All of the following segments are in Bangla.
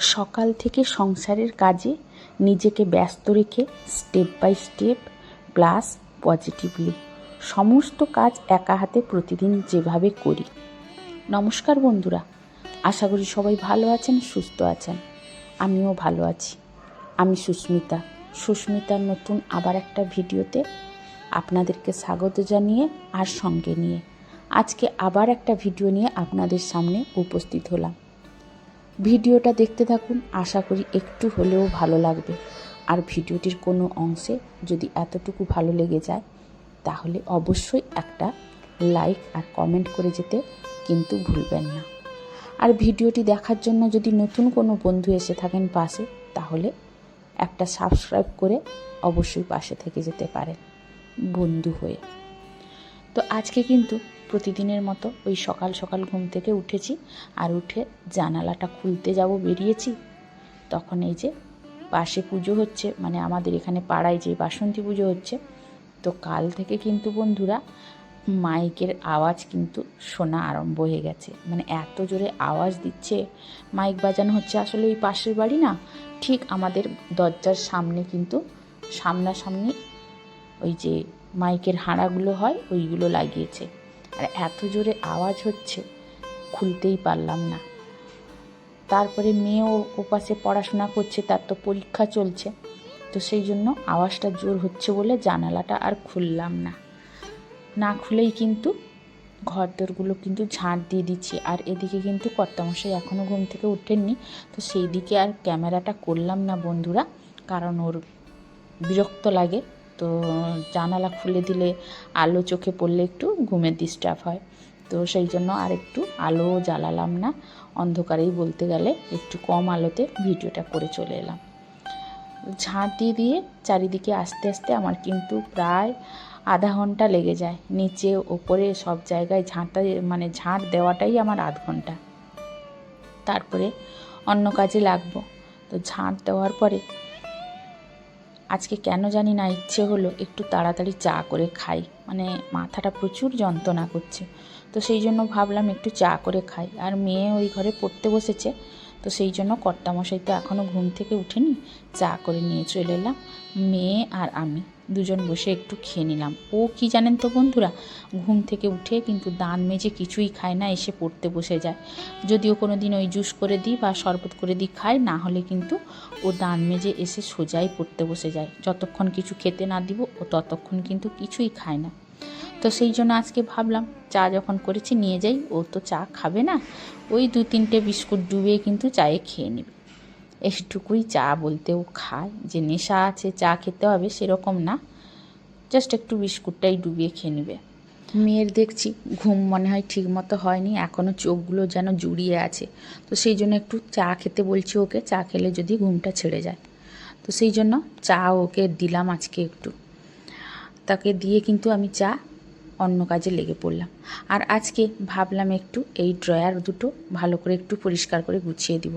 সকাল থেকে সংসারের কাজে নিজেকে ব্যস্ত রেখে step by step plus positively সমস্ত কাজ একা হাতে প্রতিদিন যেভাবে করি। নমস্কার বন্ধুরা, আশা করি সবাই ভালো আছেন, সুস্থ আছেন। আমিও ভালো আছি। আমি সুস্মিতা। সুস্মিতার নতুন আবার একটা ভিডিওতে আপনাদেরকে স্বাগত জানিয়ে আর সঙ্গে নিয়ে আজকে আবার একটা ভিডিও নিয়ে আপনাদের সামনে উপস্থিত হলাম। ভিডিওটা দেখতে থাকুন, আশা করি একটু হলেও ভালো লাগবে। আর ভিডিওটির কোনো অংশে যদি এতটুকু ভালো লেগে যায়, তাহলে অবশ্যই একটা লাইক আর কমেন্ট করে যেতে কিন্তু ভুলবেন না। আর ভিডিওটি দেখার জন্য যদি নতুন কোনো বন্ধু এসে থাকেন পাশে, তাহলে একটা সাবস্ক্রাইব করে অবশ্যই পাশে থেকে যেতে পারেন বন্ধু হয়ে। তো আজকে কিন্তু প্রতিদিনের মতো ওই সকাল সকাল ঘুম থেকে উঠেছি আর উঠে জানালাটা খুলতে যাব বেরিয়েছি। তখন এই যে পাশে পুজো হচ্ছে মানে আমাদের এখানে পাড়ায় যে বাসন্তী পুজো হচ্ছে, তো কাল থেকে কিন্তু বন্ধুরা মাইকের আওয়াজ কিন্তু শোনা আরম্ভ হয়ে গেছে। মানে এত জোরে আওয়াজ দিচ্ছে, মাইক বাজানো হচ্ছে আসলে ওই পাশের বাড়ি না, ঠিক আমাদের দরজার সামনে কিন্তু সামনাসামনি ওই যে মাইকের হাঁড়াগুলো হয়, ওইগুলো লাগিয়েছে। আর এত জোরে আওয়াজ হচ্ছে, খুলতেই পারলাম না। তারপরে মেয়েও ওপাশে পড়াশোনা করছে, তার তো পরীক্ষা চলছে। তো সেই জন্য আওয়াজটা জোর হচ্ছে বলে জানালাটা আর খুললাম না। না খুলেই কিন্তু ঘর দোরগুলো কিন্তু ঝাঁট দিয়ে দিচ্ছি। আর এদিকে কিন্তু কর্তামশাই এখনও ঘুম থেকে ওঠেননি তো সেই দিকে আর ক্যামেরাটা করলাম না বন্ধুরা, কারণ ওর বিরক্ত লাগে। তো জানালা খুলে দিলে আলো চোখে পড়লে একটু ঘুমের ডিস্টার্ব হয়। তো সেই জন্য আর একটু আলো জ্বালালাম না, অন্ধকারেই বলতে গেলে একটু কম আলোতে ভিডিওটা করে চলে এলাম। ঝাঁট দিয়ে দিয়ে চারিদিকে আস্তে আস্তে আমার কিন্তু প্রায় আধা ঘণ্টা লেগে যায়। নিচে ওপরে সব জায়গায় ঝাঁটা মানে ঝাঁট দেওয়াটাই আমার আধ ঘণ্টা। তারপরে অন্য কাজে লাগবো। তো ঝাঁট দেওয়ার পরে আজকে কেন জানি না ইচ্ছে হলো একটু তাড়াতাড়ি চা করে খাই। মানে মাথাটা প্রচুর যন্ত্রণা করছে। তো সেই জন্য ভাবলাম একটু চা করে খাই। আর মেয়ে ওই ঘরে পড়তে বসেছে। তো সেই জন্য কর্তামশাই তো এখনও ঘুম থেকে উঠেনি। চা করে নিয়ে চলে এলাম। মেয়ে আর আমি। দুজন বসে একটু খেয়ে নিলাম। ও কি জানেন তো বন্ধুরা, ঘুম থেকে উঠে কিন্তু দান মেজে কিছুই খায় না, এসে পড়তে বসে যায়। যদিও কোনো দিন ওই জুস করে দিই বা শরবত করে দিই খায়, না হলে কিন্তু ও দান মেজে এসে সোজাই পড়তে বসে যায়। যতক্ষণ কিছু খেতে না দিব, ও ততক্ষণ কিন্তু কিছুই খায় না। তো সেই জন্য আজকে ভাবলাম, চা যখন করেছি নিয়ে যাই, ও তো চা খাবে না, ওই দু তিনটে বিস্কুট ডুবিয়ে কিন্তু চায়ে খেয়ে নেবে। একটুকুই চা বলতেও খায়। যে নেশা আছে, চা খেতে হবে সেরকম না। জাস্ট একটু বিস্কুটটাই ডুবিয়ে খেয়ে নেবে। মেয়ের দেখছি ঘুম মনে হয় ঠিক মতো হয়নি। এখনও চোখগুলো যেন জুড়িয়ে আছে। তো সেই জন্য একটু চা খেতে বলছি ওকে। চা খেলে যদি ঘুমটা ছেড়ে যায়। তো সেই জন্য চা ওকে দিলাম আজকে একটু। তাকে দিয়ে কিন্তু আমি চা অন্য কাজে লেগে পড়লাম। আর আজকে ভাবলাম একটু এই ড্রয়ার দুটো ভালো করে একটু পরিষ্কার করে গুছিয়ে দিব।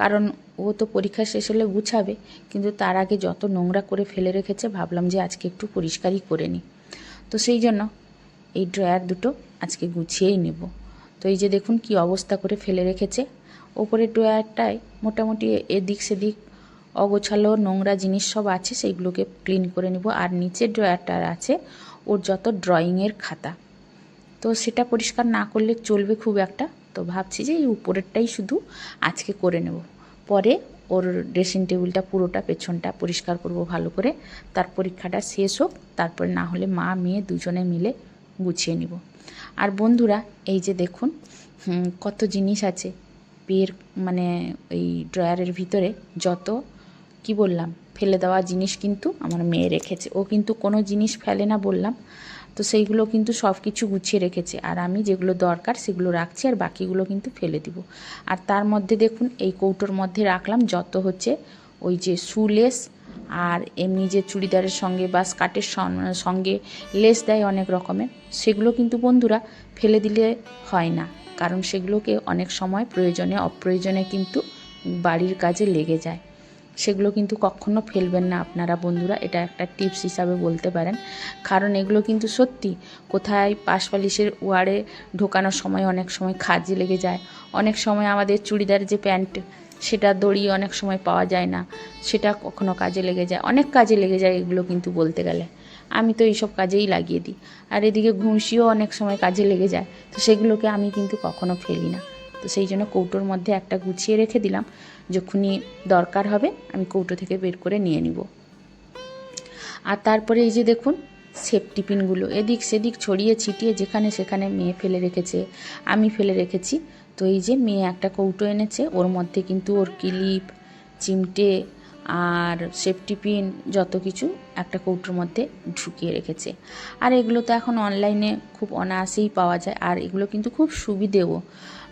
কারণ ও তো পরীক্ষা শেষ হলে গুছাবে, কিন্তু তার আগে যত নোংরা করে ফেলে রেখেছে, ভাবলাম যে আজকে একটু পরিষ্কারই করে নিই। তো সেই জন্য এই ড্রয়ার দুটো আজকে গুছিয়েই নেব। তো এই যে দেখুন কি অবস্থা করে ফেলে রেখেছে। ওপরের ড্রয়ারটায় মোটামুটি এদিক সেদিক অগোছালো নোংরা জিনিস সব আছে, সেইগুলোকে ক্লিন করে নেব। আর নিচের ড্রয়ারটার আছে ওর যত ড্রয়িংয়ের খাতা। তো সেটা পরিষ্কার না করলে চলবে খুব একটা। তো ভাবছি যে এই উপরেরটাই শুধু আজকে করে নেব। পরে ওর ড্রেসিং টেবিলটা পুরোটা পেছনটা পরিষ্কার করব ভালো করে। তার পরীক্ষাটা শেষ হোক, তারপরে না হলে মা, মেয়ে দুজনে মিলে গুছিয়ে নিব। আর বন্ধুরা, এই যে দেখুন কত জিনিস আছে। বিয়ের মানে এই ড্রয়ারের ভিতরে যত, কি বললাম? ফেলে দেওয়া জিনিস কিন্তু আমার মেয়ে রেখেছে। ও কিন্তু কোনো জিনিস ফেলে না বললাম। তো সেইগুলো কিন্তু সব কিছু গুছিয়ে রেখেছে। আর আমি যেগুলো দরকার সেগুলো রাখছি আর বাকিগুলো কিন্তু ফেলে দিব। আর তার মধ্যে দেখুন, এই কৌটোর মধ্যে রাখলাম যত হচ্ছে ওই যে সুলেস আর এমনি যে চুড়িদারের সঙ্গে বা স্কার্টের সঙ্গে লেস দেয় অনেক রকমের সেগুলো কিন্তু বন্ধুরা ফেলে দিলে হয় না। কারণ সেগুলোকে অনেক সময় প্রয়োজনে, অপ্রয়োজনে কিন্তু বাড়ির কাজে লেগে যায়। সেগুলো কিন্তু কখনো ফেলবেন না আপনারা বন্ধুরা। এটা একটা টিপস হিসাবে বলতে পারেন। কারণ এগুলো কিন্তু সত্যি কোথায় পাশপালিশের ওয়ারে ঢোকানোর সময় অনেক সময় খাজি লেগে যায়। অনেক সময় আমাদের চুড়িদার যে প্যান্ট, সেটা দড়ি অনেক সময় পাওয়া যায় না। সেটা কখনো কাজে লেগে যায়। অনেক কাজে লেগে যায় এগুলো কিন্তু বলতে গেলে। আমি তো এইসব কাজেই লাগিয়ে দিই। আর এদিকে ঘুষিও অনেক সময় কাজে লেগে যায়। তো সেগুলোকে আমি কিন্তু কখনো ফেলি না। তো সেই জন্য কৌটোর মধ্যে একটা গুছিয়ে রেখে দিলাম। যখনই দরকার হবে আমি কৌটো থেকে বের করে নিয়ে নিব। আর তারপরে এই যে দেখুন সেফটি পিনগুলো এদিক সেদিক ছড়িয়ে ছিটিয়ে যেখানে সেখানে মেয়ে ফেলে রেখেছে, আমি ফেলে রেখেছি। তো এই যে মেয়ে একটা কৌটো এনেছে, ওর মধ্যে কিন্তু ওর ক্লিপ, চিমটে আর সেফটি পিন যত কিছু একটা কৌটোর মধ্যে ঢুকিয়ে রেখেছে। আর এগুলো তো এখন অনলাইনে খুব অনায়াসেই পাওয়া যায়, আর এগুলো কিন্তু খুব সুবিধেও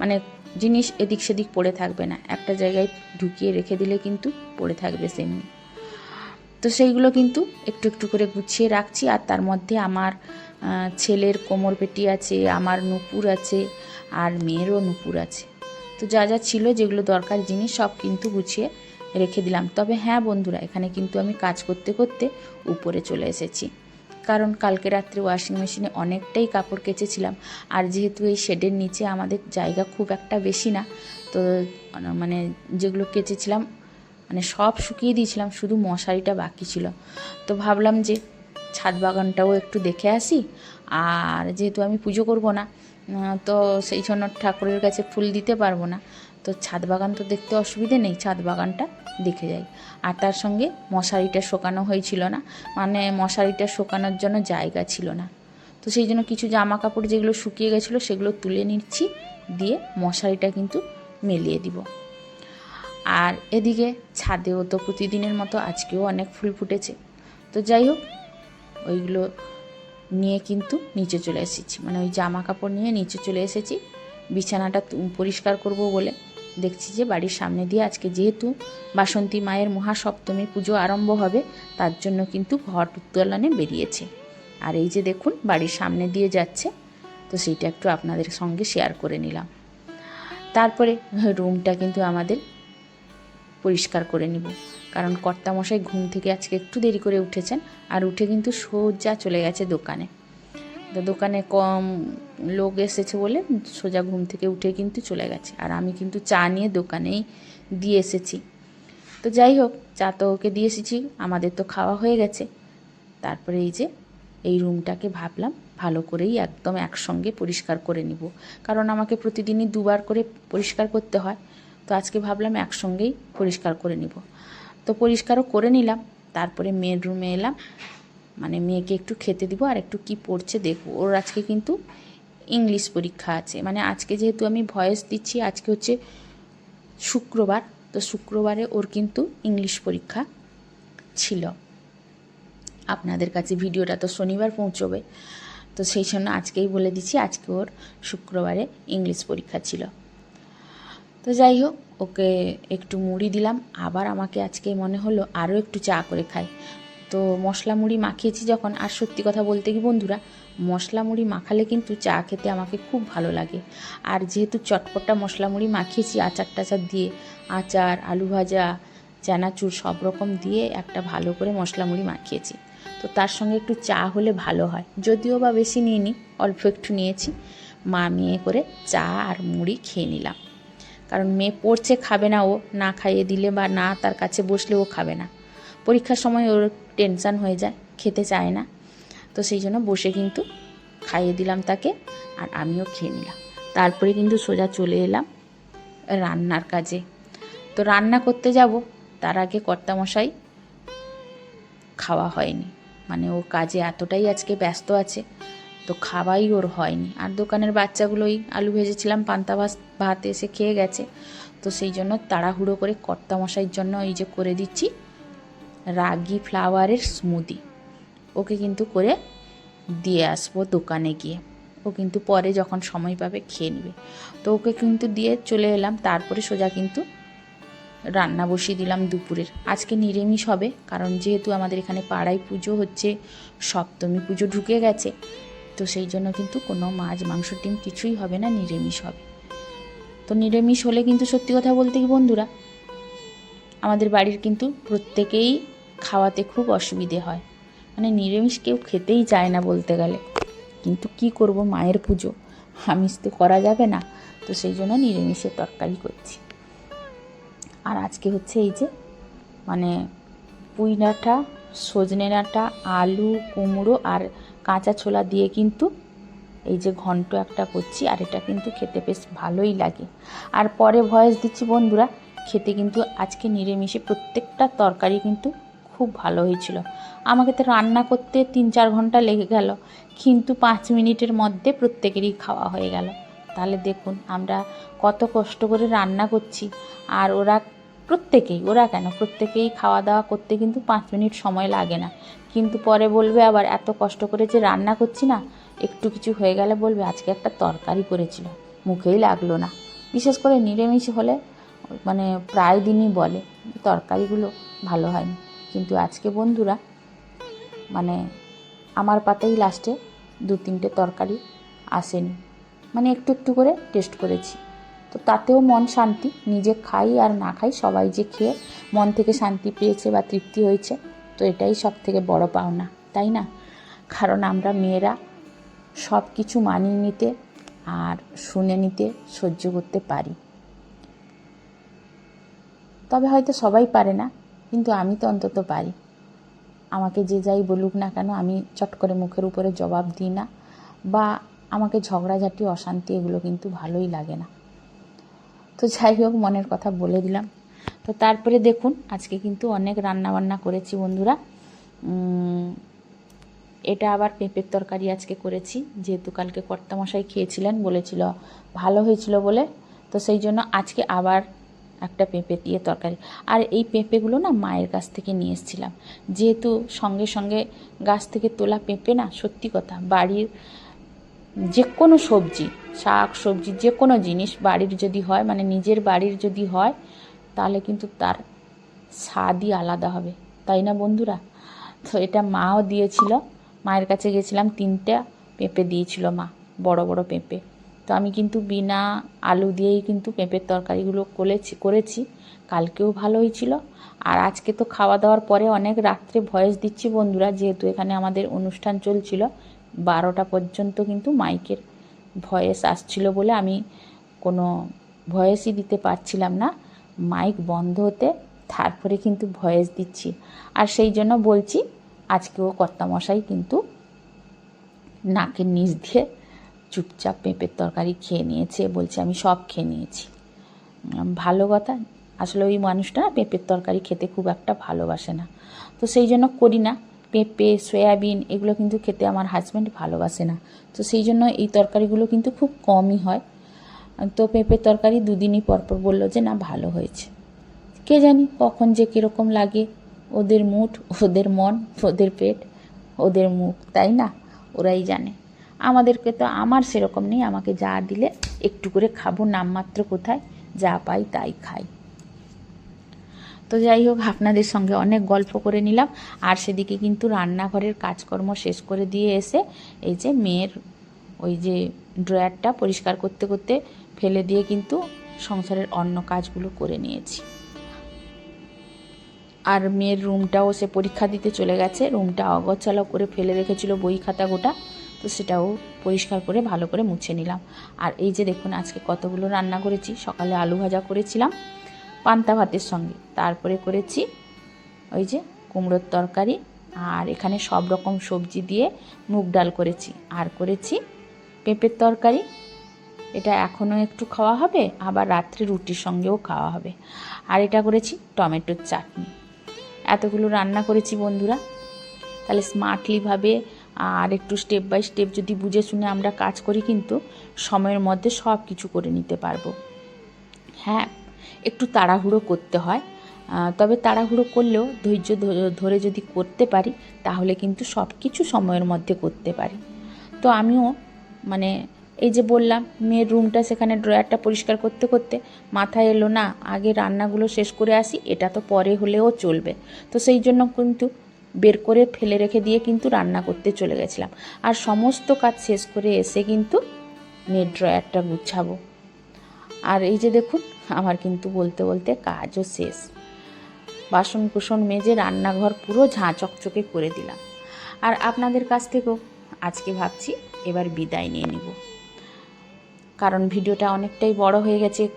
মানে জিনিস এদিক সেদিক পড়ে থাকবে না। একটা জায়গায় ঢুকিয়ে রেখে দিলে কিন্তু পড়ে থাকবে সেমনি। তো সেইগুলো কিন্তু একটু একটু করে গুছিয়ে রাখছি আর তার মধ্যে আমার ছেলের কোমর পেটি আছে, আমার নুপুর আছে, আর মেয়েরও নুপুর আছে। তো যা যা ছিল যেগুলো দরকার জিনিস সব কিন্তু গুছিয়ে রেখে দিলাম। তবে হ্যাঁ বন্ধুরা, এখানে কিন্তু আমি কাজ করতে করতে উপরে চলে এসেছি। কারণ কালকে রাত্রে ওয়াশিং মেশিনে অনেকটাই কাপড় কেচেছিলাম। আর যেহেতু এই শেডের নিচে আমাদের জায়গা খুব একটা বেশি না, তো মানে যেগুলো কেচেছিলাম মানে সব শুকিয়ে দিয়েছিলাম, শুধু মশারিটা বাকি ছিল। তো ভাবলাম যে ছাদ বাগানটাও একটু দেখে আসি। আর যেহেতু আমি পুজো করব না তো সেই জন্য ঠাকুরের কাছে ফুল দিতে পারব না। তো ছাদ বাগান তো দেখতে অসুবিধে নেই, ছাদ বাগানটা দেখে যাই। আর তার সঙ্গে মশারিটা শোকানো হয়েছিল না মানে মশারিটা শোকানোর জন্য জায়গা ছিল না। তো সেই জন্য কিছু জামা কাপড় যেগুলো শুকিয়ে গেছিল সেগুলো তুলে নিচ্ছি, দিয়ে মশারিটা কিন্তু মেলিয়ে দিব। আর এদিকে ছাদেও তো প্রতিদিনের মতো আজকেও অনেক ফুল ফুটেছে। তো যাই হোক, ওইগুলো নিয়ে কিন্তু নিচে চলে এসেছি। মানে ওই জামা কাপড় নিয়ে নিচে চলে এসেছি। বিছানাটা পরিষ্কার করব বলে দেখছি যে বাড়ির সামনে দিয়ে আজকে যেহেতু বাসন্তী মায়ের মহাসপ্তমী পুজো আরম্ভ হবে, তার জন্য কিন্তু ঘট উত্তোলনে বেরিয়েছে। আর এই যে দেখুন, বাড়ির সামনে দিয়ে যাচ্ছে, তো সেইটা একটু আপনাদের সঙ্গে শেয়ার করে নিলাম। তারপরে রুমটা কিন্তু আমাদের পরিষ্কার করে নিব। কারণ কর্তামশাই ঘুম থেকে আজকে একটু দেরি করে উঠেছেন, আর উঠে কিন্তু সোজা চলে গেছে দোকানে। তো দোকানে কম লোক এসেছে বলে সোজা ঘুম থেকে উঠে কিন্তু চলে গেছে। আর আমি কিন্তু চা নিয়ে দোকানেই দিয়ে এসেছি। তো যাই হোক, চা তো ওকে দিয়ে এসেছি, আমাদের তো খাওয়া হয়ে গেছে। তারপরে এই যে, এই রুমটাকে ভাবলাম ভালো করেই একদম একসঙ্গে পরিষ্কার করে নিব। কারণ আমাকে প্রতিদিনই দুবার করে পরিষ্কার করতে হয়। তো আজকে ভাবলাম একসঙ্গেই পরিষ্কার করে নিব। তো পরিষ্কারও করে নিলাম, তারপরে মেয়ের রুমে এলাম। মানে মেয়েকে একটু খেতে দিব আর একটু কি পড়ছে দেখব। ওর আজকে কিন্তু ইংলিশ পরীক্ষা আছে। মানে আজকে যেহেতু আমি ভয়েস দিচ্ছি, আজকে হচ্ছে শুক্রবার। তো শুক্রবারে ওর কিন্তু ইংলিশ পরীক্ষা ছিল। আপনাদের কাছে ভিডিওটা তো শনিবার পৌঁছবে। তো সেই জন্য আজকেই বলে দিচ্ছি, আজকে ওর শুক্রবারে ইংলিশ পরীক্ষা ছিল। তো যাই হোক, ওকে একটু মুড়ি দিলাম। আবার আমাকে আজকে মনে হলো আরও একটু চা করে খাই। তো মশলা মুড়ি মাখিয়েছি যখন। আর সত্যি কথা বলতে কি বন্ধুরা, মশলা মুড়ি মাখালে কিন্তু চা খেতে আমাকে খুব ভালো লাগে। আর যেহেতু চটপটা মশলা মুড়ি মাখিয়েছি আচার টাচার দিয়ে, আচার, আলু ভাজা, চানাচুর সব রকম দিয়ে একটা ভালো করে মশলা মুড়ি মাখিয়েছি। তো তার সঙ্গে একটু চা হলে ভালো হয়। যদিও বা বেশি নিইনি, অল্প একটু নিয়েছি। মা মেয়ে করে চা আর মুড়ি খেয়ে নিলাম। কারণ মেয়ে পড়ছে, খাবে না ও। না খাইয়ে দিলে বা না তার কাছে বসলে ও খাবে না। পরীক্ষার সময় ওর টেনশান হয়ে যায়, খেতে চায় না। তো সেই জন্য বসে কিন্তু খাইয়ে দিলাম তাকে আর আমিও খেয়ে নিলাম। তারপরে কিন্তু সোজা চলে এলাম রান্নার কাজে। তো রান্না করতে যাব, তার আগে কর্তামশাই খাওয়া হয়নি। মানে ও কাজে এতটাই আজকে ব্যস্ত আছে, তো খাওয়াই ওর হয়নি। আর দোকানের বাচ্চাগুলোই আলু ভেজেছিলাম, পান্তা ভাত ভাত এসে খেয়ে গেছে। তো সেই জন্য তাড়াহুড়ো করে কর্তামশাইয়ের জন্য এই যে করে দিচ্ছি রাগি ফ্লাওয়ারের স্মুদি ওকে কিন্তু করে দিয়ে আসব দোকানে গিয়ে। ও কিন্তু পরে যখন সময় পাবে খেয়ে নেবে। তো ওকে কিন্তু দিয়ে চলে এলাম। তারপরে সোজা কিন্তু রান্না বসিয়ে দিলাম দুপুরের। আজকে নিরামিষ হবে, কারণ যেহেতু আমাদের এখানে পাড়ায় পুজো হচ্ছে, সপ্তমী পুজো ঢুকে গেছে, তো সেই জন্য কিন্তু কোনো মাছ, মাংস, ডিম কিছুই হবে না, নিরামিষ হবে। তো নিরামিষ হলে কিন্তু সত্যি কথা বলতে কি বন্ধুরা আমাদের বাড়ির কিন্তু প্রত্যেকেই খাওয়াতে খুব অসুবিধে হয়। মানে নিরামিষ কেউ খেতেই চায় না বলতে গেলে। কিন্তু কি করব মায়ের পুজো? আমিষ তো করা যাবে না, তো সেই জন্য নিরামিষের তরকারি করছি। আর আজকে হচ্ছে এই যে মানে পুঁই ডাঁটা, সজনে ডাঁটা, আলু, কুমড়ো আর কাঁচা ছোলা দিয়ে কিন্তু এই যে ঘন্ট একটা করছি, আর এটা কিন্তু খেতে বেশ ভালোই লাগে। আর পরে ভয়েস দিচ্ছি বন্ধুরা খেতে কিন্তু আজকে নিরামিষে প্রত্যেকটা তরকারি কিন্তু খুব ভালো হয়েছিল। আমাকে তো রান্না করতে তিন চার ঘণ্টা লেগে গেল, কিন্তু পাঁচ মিনিটের মধ্যে প্রত্যেকেরই খাওয়া হয়ে গেল। তাহলে দেখুন, আমরা কত কষ্ট করে রান্না করছি। আর ওরা প্রত্যেকেই, ওরা কেন? প্রত্যেকেই খাওয়া দাওয়া করতে কিন্তু পাঁচ মিনিট সময় লাগে না। কিন্তু পরে বলবে আবার, এত কষ্ট করে যে রান্না করছি না, একটু কিছু হয়ে গেলে বলবে, আজকে একটা তরকারি করেছিল। মুখেই লাগল না। বিশেষ করে নিরামিষ হলে মানে প্রায় দিনই বলে, তরকারিগুলো ভালো হয়নি। কিন্তু আজকে বন্ধুরা মানে আমার পাতেই লাস্টে দু তিনটে তরকারি আসেনি। মানে একটু একটু করে টেস্ট করেছি। তো তাতেও মন শান্তি, নিজে খাই আর না খাই সবাই যে খেয়ে মন থেকে শান্তি পেয়েছে বা তৃপ্তি হয়েছে, তো এটাই সব থেকে বড় পাওনা, তাই না? কারণ আমরা মেয়েরা সব কিছু মানিয়ে নিতে আর শুনে নিতে সহ্য করতে পারি। তবে হয়তো সবাই পারে না, কিন্তু আমি তো অন্তত পারি। আমাকে যে যাই বলুক না কেন, আমি চট করে মুখের উপরে জবাব দিই না, বা আমাকে ঝগড়াঝাটি, অশান্তি এগুলো কিন্তু ভালোই লাগে না। তো যাই হোক, মনের কথা বলে দিলাম। তো তারপরে দেখুন, আজকে কিন্তু অনেক রান্না বান্না করেছি বন্ধুরা। এটা আবার পেঁপের তরকারি আজকে করেছি, যেহেতু কালকে কর্তামশাই খেয়েছিলেন, বলেছিল ভালো হয়েছিল বলে। তো সেই জন্য আজকে আবার একটা পেঁপে দিয়ে তরকারি। আর এই পেঁপেগুলো না মায়ের কাছ থেকে নিয়ে এসেছিলাম। যেহেতু সঙ্গে সঙ্গে গাছ থেকে তোলা পেঁপে না, সত্যি কথা, বাড়ির যে কোনো সবজি, শাক, সবজি যে কোনো জিনিস বাড়ির যদি হয় মানে নিজের বাড়ির যদি হয়, তাহলে কিন্তু তার স্বাদই আলাদা হবে। তাই না বন্ধুরা? তো এটা মাও দিয়েছিল, মায়ের কাছে গেছিলাম, তিনটা পেঁপে দিয়েছিল মা, বড় বড় পেঁপে। তো আমি কিন্তু বিনা আলু দিয়েই কিন্তু পেঁপের তরকারিগুলো করেছি করেছি। কালকেও ভালো হয়েছিল আর আজকে তো খাওয়া দাওয়ার পরে অনেক রাত্রে ভয়েস দিচ্ছি বন্ধুরা, যেহেতু এখানে আমাদের অনুষ্ঠান চলছিল, বারোটা পর্যন্ত কিন্তু মাইকের ভয়েস আসছিল বলে আমি কোনো ভয়েসই দিতে পারছিলাম না। মাইক বন্ধ হতে তারপরে কিন্তু ভয়েস দিচ্ছি। আর সেই জন্য বলছি, আজকেও কর্তামশাই কিন্তু নাকের নিচ দিয়ে চুপচাপ পেঁপের তরকারি খেয়ে নিয়েছে, বলছে, আমি সব খেয়ে নিয়েছি। ভালো কথা। আসলে ওই মানুষটা পেঁপের তরকারি খেতে খুব একটা ভালোবাসে না। তো সেই জন্য করি না। পেঁপে, সয়াবিন এগুলো কিন্তু খেতে আমার হাজব্যান্ড ভালোবাসে না। তো সেই জন্য এই তরকারিগুলো কিন্তু খুব কমই হয়। তো পেঁপের তরকারি দুদিনই পরপর বলল যে, না, ভালো হয়েছে। কে জানি কখন যে কীরকম লাগে। ওদের মুঠ ওদের মন, ওদের পেট, ওদের মুখ, তাই না? ওরাই জানে। আমাদেরকে তো আমার সেরকম নেই, আমাকে যা দিলে একটু করে খাব নামমাত্র কোথায়? যা পাই তাই খাই। তো যাই হোক, আপনাদের সঙ্গে অনেক গল্প করে নিলাম। আর সেদিকে কিন্তু রান্নাঘরের কাজকর্ম শেষ করে দিয়ে এসে এই যে মেয়ের ওই যে ড্রয়ারটা পরিষ্কার করতে করতে ফেলে দিয়ে কিন্তু সংসারের অন্য কাজগুলো করে নিয়েছি। আর মেয়ের রুমটাও সে পরীক্ষা দিতে চলে গেছে। রুমটা অগোছালো করে ফেলে রেখেছিল বই খাতা গোটা। তো সেটাও পরিষ্কার করে ভালো করে মুছে নিলাম। আর এই যে দেখুন, আজকে কতগুলো রান্না করেছি। সকালে আলু ভাজা করেছিলাম পান্তা ভাতের সঙ্গে। তারপরে করেছি ওই যে কুমড়োর তরকারি। আর এখানে সব রকম সবজি দিয়ে মুগ ডাল করেছি। আর করেছি পেঁপের তরকারি। এটা এখনও একটু খাওয়া হবে, আবার রাত্রে রুটির সঙ্গেও খাওয়া হবে। আর এটা করেছি টমেটোর চাটনি। এতগুলো রান্না করেছি বন্ধুরা। তাহলে স্মার্টলিভাবে আর একটু স্টেপ বাই স্টেপ যদি বুঝে শুনে আমরা কাজ করি কিন্তু সময়ের মধ্যে সব কিছু করে নিতে পারব। হ্যাঁ একটু তাড়াহুড়ো করতে হয়। তবে তাড়াহুড়ো করলেও ধৈর্য ধরে যদি করতে পারি, তাহলে কিন্তু সব কিছু সময়ের মধ্যে করতে পারি। তো আমিও মানে এই যে বললাম, মেয়ের রুমটা সেখানে ড্রয়ারটা পরিষ্কার করতে করতে মাথায় এলো, না, আগে রান্নাগুলো শেষ করে আসি, এটা তো পরে হলেও চলবে। তো সেই জন্য কিন্তু বের করে ফেলে রেখে দিয়ে কিন্তু রান্না করতে চলে গেছিলাম। আর সমস্ত কাজ শেষ করে এসে কিন্তু মেয়ের ড্রয়ারটা গুছাবো। আর এই যে দেখুন, আমার কিন্তু বলতে বলতে কাজও শেষ। বাসন কুসন মেজে রান্নাঘর পুরো ঝাঁ চকচকে করে দিলাম। আর আপনাদের কাছ থেকেও আজকে ভাবছি এবার বিদায় নিয়ে নিব। কারণ ভিডিওটা অনেকটাই বড় হয়ে গেছে,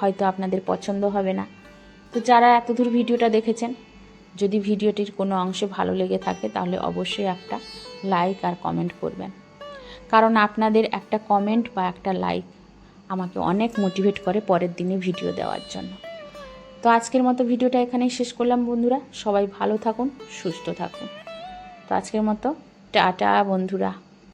হয়তো আপনাদের পছন্দ হবে না। তো যারা এতদূর ভিডিওটা দেখেছেন যদি ভিডিওটির কোনো অংশে ভালো লেগে থাকে, তাহলে অবশ্যই একটা লাইক আর কমেন্ট করবেন। কারণ আপনাদের একটা কমেন্ট বা একটা লাইক আমাকে অনেক মোটিভেট করে পরের দিনে ভিডিও দেওয়ার জন্য। তো আজকের মতো ভিডিওটা এখানেই শেষ করলাম বন্ধুরা। সবাই ভালো থাকুন, সুস্থ থাকুন। তো আজকের মতো, টাটা বন্ধুরা।